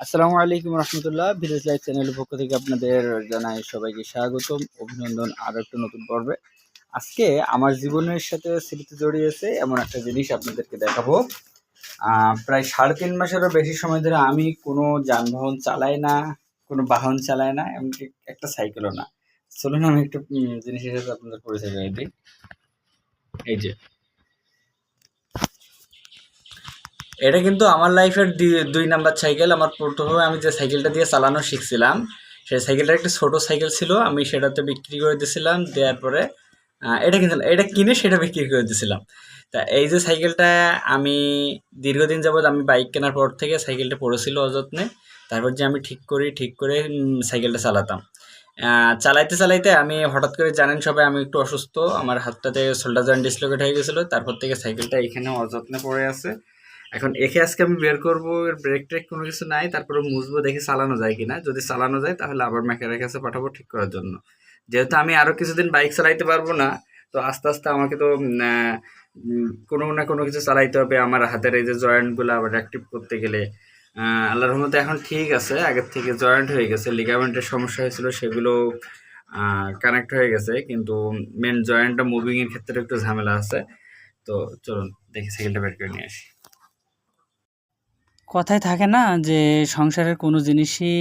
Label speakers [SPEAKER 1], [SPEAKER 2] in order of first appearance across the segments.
[SPEAKER 1] আসসালামু আলাইকুম রহমতুল্লাহ। Village life চ্যানেলের পক্ষ থেকে আপনাদের জানাই সবাইকে স্বাগতম, অভিনন্দন আরও একটা নতুন পর্বে। আজকে আমার জীবনের সাথে স্মৃতি জড়িয়েছে এমন একটা জিনিস আপনাদেরকে দেখাবো। প্রায় সাড়ে তিন মাসেরও বেশি সময় ধরে আমি কোনো যানবাহন চালাই না, কোনো বাহন চালাই না, এমনকি একটা সাইকেলও না। চলুন আমি একটু জিনিসের সাথে আপনাদের পরিচয় করে দিই। এই যে এটা কিন্তু আমার লাইফের দুই নাম্বার সাইকেল আমার প্রথমে আমি যে সাইকেলটা দিয়ে চালানো শিখছিলাম, সেই সাইকেলটা একটা ছোটো সাইকেল ছিল। আমি সেটাতে বিক্রি করে দিয়েছিলাম, দেওয়ার পরে এটা কিন্তু, এটা কিনে সেটা বিক্রি করে দিয়েছিলাম। তা এই যে সাইকেলটা আমি দীর্ঘদিন যাবৎ আমি বাইক কেনার পর থেকে সাইকেলটা পড়েছিল অযত্নে। তারপর যে আমি ঠিক করি, ঠিক করে সাইকেলটা চালাতাম। চালাইতে চালাইতে আমি হঠাৎ করে জানেন সবাই, আমি একটু অসুস্থ। আমার হাতটাতে শোল্ডার জয়েন্ট ডিসলোকেট হয়ে গেছিল। তারপর থেকে সাইকেলটা এখানে অযত্নে পড়ে আছে। এখন একে আজকে আমি বের করব, এর ব্রেক ট্রেক কোনো কিছু নাই তারপরে মুছবো দেখি চালানো যায় কিনা। যদি চালানো যায়, তাহলে আবার মেকারের কাছে পাঠাবো ঠিক করার জন্য। যেহেতু আমি আরও কিছুদিন বাইক চালাইতে পারব না, তো আস্তে আস্তে আমাকে তো কোনো না কোনো কিছু চালাইতে হবে। আমার হাতের এই যে জয়েন্টগুলো আবার অ্যাক্টিভ করতে গেলে আল্লাহর রহমতে এখন ঠিক আছে। আগের থেকে জয়েন্ট হয়ে গেছে। লিগামেন্টের সমস্যা হয়েছিল, সেগুলো কানেক্ট হয়ে গেছে। কিন্তু মেন জয়েন্টটা মুভিংয়ের ক্ষেত্রে একটু ঝামেলা আছে। তো চলুন, দেখি সাইকেলটা বের করে নিয়ে আসি। কথায় থাকে না যে সংসারের কোনো জিনিসই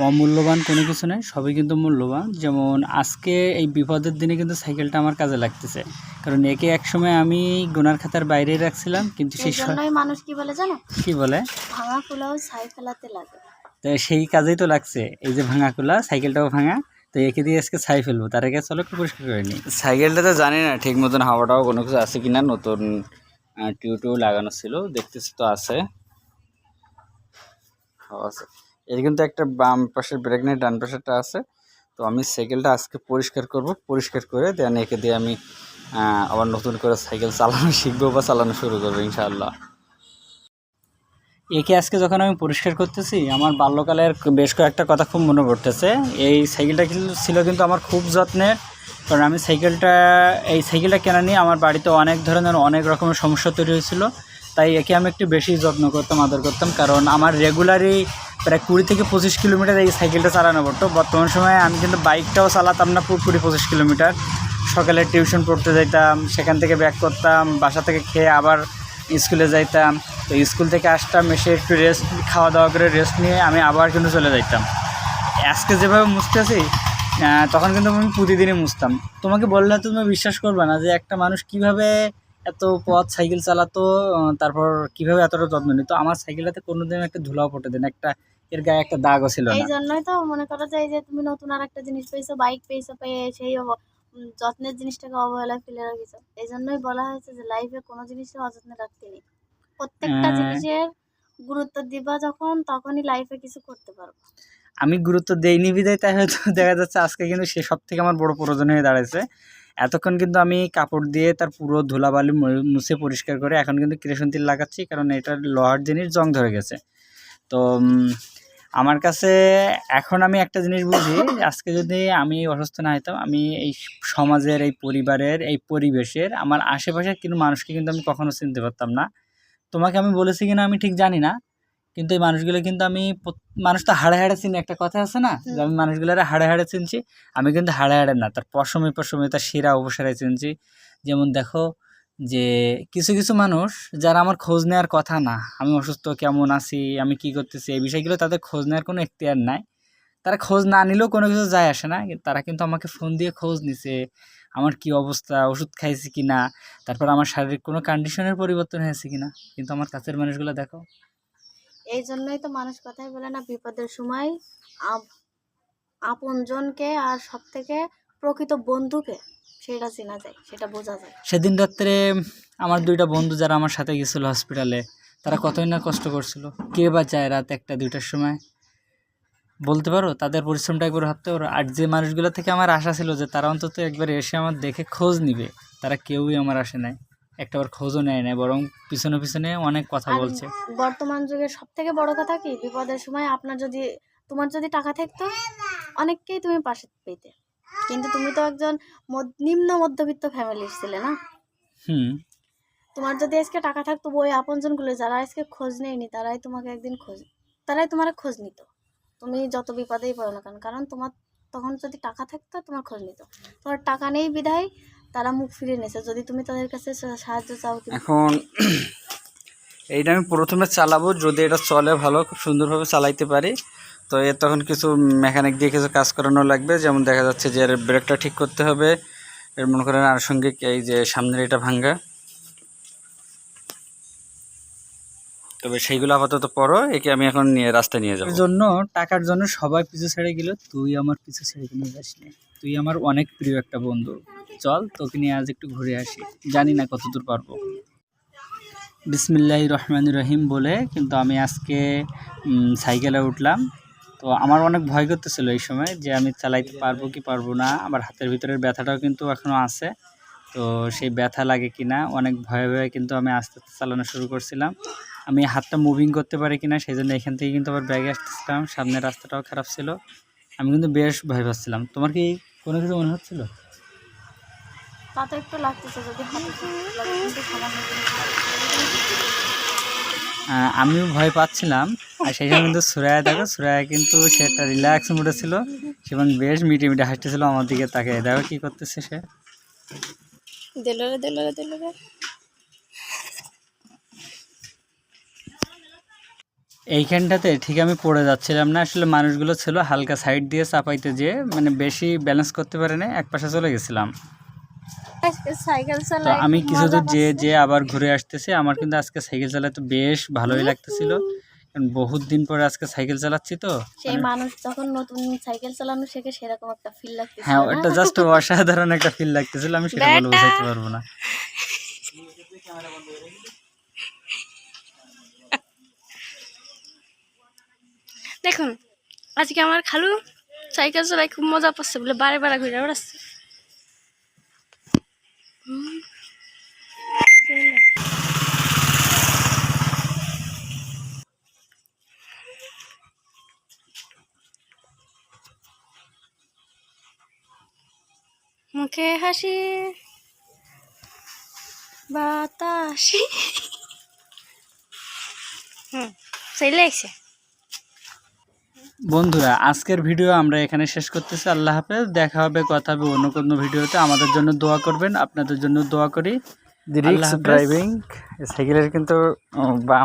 [SPEAKER 1] অমূল্যবান কোনো কিছু নেই সবই কিন্তু মূল্যবান। যেমন আজকে এই বিপদের দিনে কিন্তু সাইকেলটা আমার কাজে লাগতেছে। কারণ একে একসময় আমি গুনার খাতার বাইরে রাখছিলাম কিন্তু সেই
[SPEAKER 2] এই
[SPEAKER 1] স-
[SPEAKER 2] জন্যই মানুষ কি বলে জানো?
[SPEAKER 1] কি বলে?
[SPEAKER 2] ভাঙা কুলাও ছাই ফেলাতে লাগে।
[SPEAKER 1] তো সেই কাজেই তো লাগছে এই যে ভাঙা খোলা সাইকেলটাও ভাঙা তো একে দিয়ে আজকে ছাই ফেলব তার আগে চলো একটু পরিষ্কার করে নিই। সাইকেলটা তো জানি না ঠিক মতন হাওয়াটাও কোনো কিছু আছে কিনা নতুন টিউ টিউ লাগানো ছিল। দেখতেছি তো আছে। এটি কিন্তু একটা বাম পাশের ব্রেক নেই ডান পাশেরটা আছে। তো আমি সাইকেলটা আজকে পরিষ্কার করব। পরিষ্কার করে দেন একে দিয়ে আমি আবার নতুন করে সাইকেল চালানো শিখব বা চালানো শুরু করব, ইনশাআল্লাহ। একে আজকে যখন আমি পরিষ্কার করতেছি, আমার বাল্যকালের বেশ কয়েকটা কথা খুব মনে পড়তেছে। এই সাইকেলটা কিন্তু ছিল কিন্তু আমার খুব যত্নের কারণ আমি সাইকেলটা, এই সাইকেলটা কেনা নিয়ে আমার বাড়িতে অনেক ধরনের অনেক রকমের সমস্যা তৈরি হয়েছিল। তাই একে আমি একটু বেশি যত্ন করতাম, আদর করতাম, কারণ আমার রেগুলারই প্রায় কুড়ি থেকে পঁচিশ কিলোমিটার এই সাইকেলটা চালানো পড়তো। বর্তমান সময়ে আমি কিন্তু বাইকটাও চালাতাম না কুড়ি পঁচিশ কিলোমিটার। সকালে টিউশন পড়তে যাইতাম, সেখান থেকে ব্যাক করতাম, বাসা থেকে খেয়ে আবার স্কুলে যাইতাম। তো স্কুল থেকে আসতাম, এসে একটু রেস্ট খাওয়া দাওয়া করে রেস্ট নিয়ে আমি আবার কিন্তু চলে যাইতাম। আজকে যেভাবে মুছতেছি তখন কিন্তু আমি প্রতিদিনই মুছতাম। তোমাকে বললে তুমি বিশ্বাস করবে না যে একটা মানুষ কীভাবে এত পথ সাইকেল চালাতো তারপর কীভাবে এতটা যত্ন নিত। আমার সাইকেলটাতে কোনোদিন একটা ধুলাও পড়ে দেন একটা এর গায়ে একটা দাগও ছিল
[SPEAKER 2] এই জন্যই তো মনে করো যে এই যে তুমি নতুন আর একটা জিনিস পেয়েছ বাইক পেয়েছ, পেয়ে সেই যত্নের জিনিসটাকে অবহেলায় ফেলে রেখেছো। এই জন্যই বলা হয়েছে যে লাইফে কোনো জিনিসের অযত্নে রাখতে নেই। প্রত্যেকটা
[SPEAKER 1] হ্যাঁ।
[SPEAKER 2] জিনিসের গুরুত্ব দিবা যখন তখনই লাইফে কিছু করতে পারব।
[SPEAKER 1] আমি গুরুত্ব দেইনি বিদায় তাই হয়তো দেখা যাচ্ছে আজকে কিন্তু সে সব থেকে আমার বড় প্রয়োজন হয়ে দাঁড়াইছে। এতক্ষণ কিন্তু আমি কাপড় দিয়ে তার পুরো ধুলাবালি মুছে পরিষ্কার করে এখন কিন্তু কেরোসিন তেল লাগাচ্ছি কারণ এটা লোহার জিনিস জং ধরে গেছে। তো আমার কাছে এখন আমি একটা জিনিস বুঝি, আজকে যদি আমি অসুস্থ না হইতাম, আমি এই সমাজের, এই পরিবারের, এই পরিবেশের, আমার আশেপাশের কিন্তু মানুষকে কিন্তু আমি কখনো চিনতে পারতাম না। তোমাকে আমি বলেছি কিনা আমি ঠিক জানি না, কিন্তু এই মানুষগুলো কিন্তু আমি মানুষ তো হাড়ে হাড়ে চিনি, একটা কথা আছে না? যে আমি মানুষগুলোর হাড়ে হাড়ে চিনছি, আমি কিন্তু হাড়ে হাড়ে না, তার পশমে পশমে তার শিরা অবসরে চিনছি। যেমন দেখো যে কিছু কিছু মানুষ যারা আমার খোঁজ নেওয়ার কথা না, আমি অসুস্থ, কেমন আছি, আমি কি করতেছি, এই বিষয়গুলো তাদের খোঁজ নেওয়ার কোনো এখতিয়ার নাই। তারা খোঁজ না নিলেও কোনো কিছু যায় আসে না তারা কিন্তু আমাকে ফোন দিয়ে খোঁজ নিছে, আমার কি অবস্থা, ওষুধ খাইছি কি না, তারপর আমার শারীরিক কোনো কন্ডিশনের পরিবর্তন হয়েছে কি না, কিন্তু আমার কাছের মানুষগুলো দেখো।
[SPEAKER 2] এই জন্যই তো মানুষ কথাই বলে না, বিপদের সময় আপ- আপনজনকে আর সব থেকে প্রকৃত বন্ধুকে সেটা চেনা যায় সেটা বোঝা যায়।
[SPEAKER 1] সেদিন রাত্রে আমার দুইটা বন্ধু যারা আমার সাথে গেছিল হসপিটালে তারা কতই না কষ্ট করছিল। কে বা যায় রাত একটা দুইটার সময়? বলতে পারো তাদের পরিশ্রমটা একবার ভাবতে পারো। আর যে মানুষগুলো থেকে আমার আশা ছিল যে তারা অন্তত একবার এসে আমার দেখে খোঁজ নিবে তারা কেউই আমার আসে নাই। একটাবার খোঁজও নেয় নাই বরং পিছনে পিছনে অনেক কথা বলছে।
[SPEAKER 2] বর্তমান যুগের সব থেকে বড় কথা কি? বিপদের সময় আপনার যদি তোমার যদি টাকা থাকতো অনেককেই তুমি পাশে পেতে। কিন্তু তুমি তো একজন নিম্ন মধ্যবিত্ত ফ্যামিলির ছিলে না?
[SPEAKER 1] হুম।
[SPEAKER 2] তোমার যদি আজকে টাকা থাকতো ওই আপনজনগুলো যারা আজকে খোঁজ নেয়নি তারাই তোমাকে একদিন খোঁজ তারাই তোমার খোঁজ নিত। তুমি যত বিপদেই পড়ো না কেন কারণ তোমার তখন যদি টাকা থাকতো তোমার খোঁজ নিত। তোমার টাকা নেই বিধায় তারা মুখ ফিরিয়ে নিয়েছে। যদি তুমি তাদের কাছে সাহায্য চাও
[SPEAKER 1] এখন এইটা আমি প্রথমে চালাবো যদি এটা চলে ভালো খুব সুন্দরভাবে চালাইতে পারি। তো এর তখন কিছু মেকানিক দিয়ে কিছু কাজ করানো লাগবে। যেমন দেখা যাচ্ছে যে এর ব্রেকটা ঠিক করতে হবে। এর মনে করেন আর সঙ্গে এই যে সামনের এটা ভাঙ্গা। তবে সেইগুলো আপাতত পরও একে আমি এখন নিয়ে রাস্তায় নিয়ে যাব।
[SPEAKER 3] জন্য, টাকার জন্য সবাই পিছু ছেড়ে গেল, তুই আমার পিছু ছেড়ে কিনে যাস তুই আমার অনেক প্রিয় একটা বন্ধু। চল, তোকে নিয়ে আজ একটু ঘুরে আসি। জানি না কতদূর পারব। বিসমিল্লাহ রহমান রহিম বলে, কিন্তু আমি আজকে সাইকেলে উঠলাম। তো আমার অনেক ভয় করতেছিল এই সময় যে আমি চালাইতে পারব কি পারব না। আমার হাতের ভিতরের ব্যথাটাও কিন্তু এখনও আছে। তো সেই ব্যথা লাগে কিনা, অনেক ভয়ে ভয়ে কিন্তু আমি আস্তে আস্তে চালানো শুরু করছিলাম। আমি হাতটা মুভিং করতে পারি কিনা সেই জন্য এখান থেকে কিন্তু আবার ব্যাগে আসতেছিলাম। সামনের রাস্তাটাও খারাপ ছিল। আমি কিন্তু বেশ ভয় পাচ্ছিলাম। তোমার কি কোনো কিছু মনে হচ্ছিল?
[SPEAKER 2] একটু লাগতেছে যদি
[SPEAKER 3] আমিও ভয় পাচ্ছিলাম। আর সেই সময় কিন্তু সুরায়া দেখো সুরায়া কিন্তু সে একটা রিল্যাক্স মুডে ছিল। এবং বেশ মিটে মিটে হাসতেছিল আমার দিকে তাকে দেখো কি করতেছে সে। এইখানটাতে ঠিক আমি পড়ে যাচ্ছিলাম না। আসলে মানুষগুলো ছিল হালকা সাইড দিয়ে চাপাইতে যেয়ে মানে বেশি ব্যালেন্স করতে পারে না এক পাশে চলে গেছিলাম। তো আমি কিছু দূর যেয়ে
[SPEAKER 2] পাচ্ছি।
[SPEAKER 3] যেয়ে আবার ঘুরে আসতেছি। আমার কিন্তু আজকে সাইকেল চালাতে বেশ ভালোই লাগতেছিল। কারণ বহুত দিন পরে আজকে সাইকেল চালাচ্ছি তো।
[SPEAKER 2] সেই মানুষ যখন নতুন সাইকেল চালানো শেখে সেরকম একটা ফিল লাগতেছে
[SPEAKER 3] হ্যাঁ এটা জাস্ট অসাধারণ একটা ফিল লাগতেছিল। আমি সেটা বলে। বোঝাতে পারব না।
[SPEAKER 4] দেখুন আজকে আমার খালু সাইকেল চালাই খুব মজা পাচ্ছে বলে বারে বারে ঘুরে বেড়াচ্ছে। মুখে হাসি বাতাসি। হুম সেই লাগছে।
[SPEAKER 3] বন্ধুরা আজকের ভিডিও আমরা এখানে শেষ করতেছি। আল্লাহ হাফেজ দেখা হবে কথা হবে অন্য কোনো ভিডিওতে। আমাদের জন্য দোয়া করবেন আপনাদের জন্য দোয়া করি।
[SPEAKER 1] ড্রাইভিং সাইকেলের কিন্তু বা